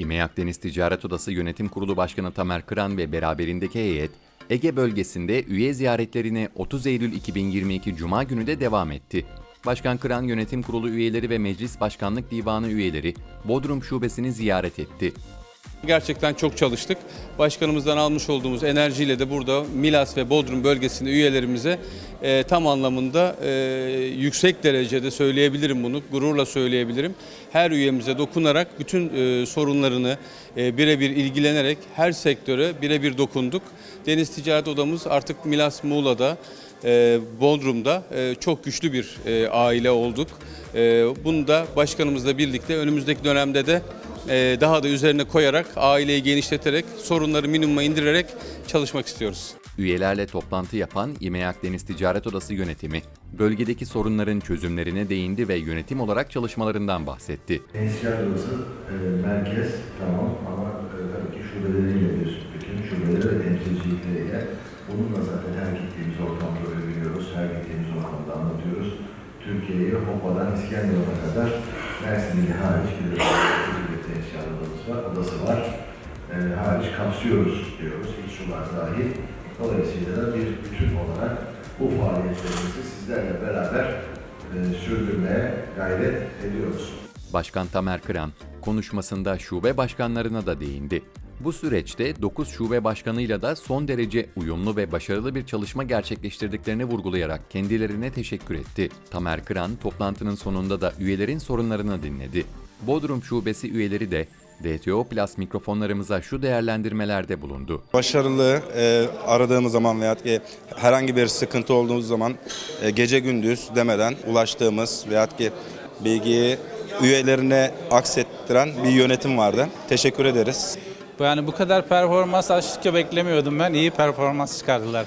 İMEAK Deniz Ticaret Odası Yönetim Kurulu Başkanı Tamer Kıran ve beraberindeki heyet, Ege bölgesinde üye ziyaretlerine 30 Eylül 2022 Cuma günü de devam etti. Başkan Kıran Yönetim Kurulu üyeleri ve Meclis Başkanlık Divanı üyeleri Bodrum Şubesini ziyaret etti. Gerçekten çok çalıştık. Başkanımızdan almış olduğumuz enerjiyle de burada Milas ve Bodrum bölgesinde üyelerimize e, tam anlamında e, yüksek derecede söyleyebilirim bunu, gururla söyleyebilirim. Her üyemize dokunarak bütün e, sorunlarını e, birebir ilgilenerek her sektöre birebir dokunduk. Deniz Ticaret Odamız artık Milas Muğla'da, e, Bodrum'da e, çok güçlü bir e, aile olduk. Bunu da başkanımızla birlikte önümüzdeki dönemde de daha da üzerine koyarak, aileyi genişleterek, sorunları minimuma indirerek çalışmak istiyoruz. Üyelerle toplantı yapan İMEAK Deniz Ticaret Odası yönetimi, bölgedeki sorunların çözümlerine değindi ve yönetim olarak çalışmalarından bahsetti. Ensiyar Odası e, merkez tamam ama e, tabii ki şubeleriyle bir bütün şubeleri ve temsilcilikleriyle bununla zaten her gittiğimiz ortamda övünüyoruz, her gittiğimiz ortamda anlatıyoruz. Türkiye'yi Hopa'dan İskenderun'a kadar Mersin'de hariç bir odası var, odası var. E, hariç kapsıyoruz diyoruz, iç sular dahil. Dolayısıyla da bir bütün olarak bu faaliyetlerimizi sizlerle beraber e, sürdürmeye gayret ediyoruz. Başkan Tamer Kıran konuşmasında şube başkanlarına da değindi. Bu süreçte 9 şube başkanıyla da son derece uyumlu ve başarılı bir çalışma gerçekleştirdiklerini vurgulayarak kendilerine teşekkür etti. Tamer Kıran toplantının sonunda da üyelerin sorunlarını dinledi. Bodrum şubesi üyeleri de DTO Plus mikrofonlarımıza şu değerlendirmelerde bulundu. Başarılı e, aradığımız zaman veya ki herhangi bir sıkıntı olduğu zaman e, gece gündüz demeden ulaştığımız veya ki bilgiyi üyelerine aksettiren bir yönetim vardı. Teşekkür ederiz. Yani bu kadar performans açıkça beklemiyordum ben. İyi performans çıkardılar.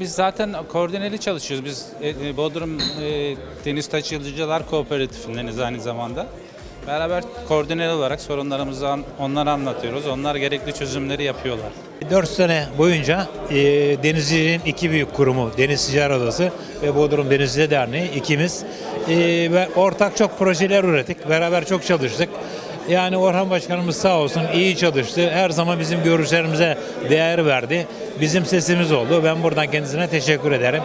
Biz zaten koordineli çalışıyoruz. Biz e, e, Bodrum e, Deniz Taşıyıcılar Kooperatifindeniz aynı zamanda. Beraber koordineli olarak sorunlarımızı an- onlara anlatıyoruz. Onlar gerekli çözümleri yapıyorlar. 4 sene boyunca e, denizciliğin iki büyük kurumu Deniz Ticaret Odası ve Bodrum Denizcilik Derneği ikimiz e, ve ortak çok projeler ürettik. Beraber çok çalıştık. Yani Orhan Başkanımız sağ olsun iyi çalıştı. Her zaman bizim görüşlerimize değer verdi. Bizim sesimiz oldu. Ben buradan kendisine teşekkür ederim.